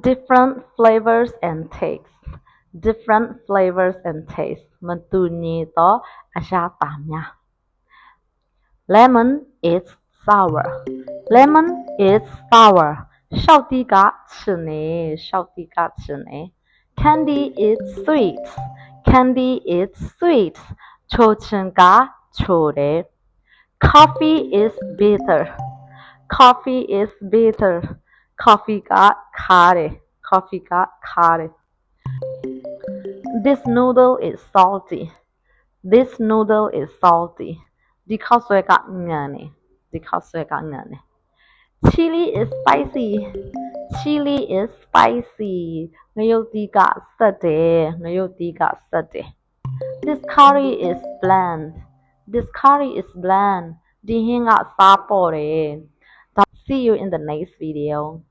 different flavors and tastes different flavors and tastes mentunyi to lemon is sour lemon is sour 少地嘎吃呢，少地嘎吃呢。Candy is sweet, candy is sweet. 抽成嘎抽的。Coffee is bitter, coffee is bitter coffee got kare. Coffee got kare. This noodle is salty. This noodle is salty. Because I got nani. Because 디커스에 got nani. Chili is spicy. Chili is spicy. Ngayodiga sade. Ngayodiga sade. This curry is bland. This curry is bland. Dihinga sapore. See you in the next video.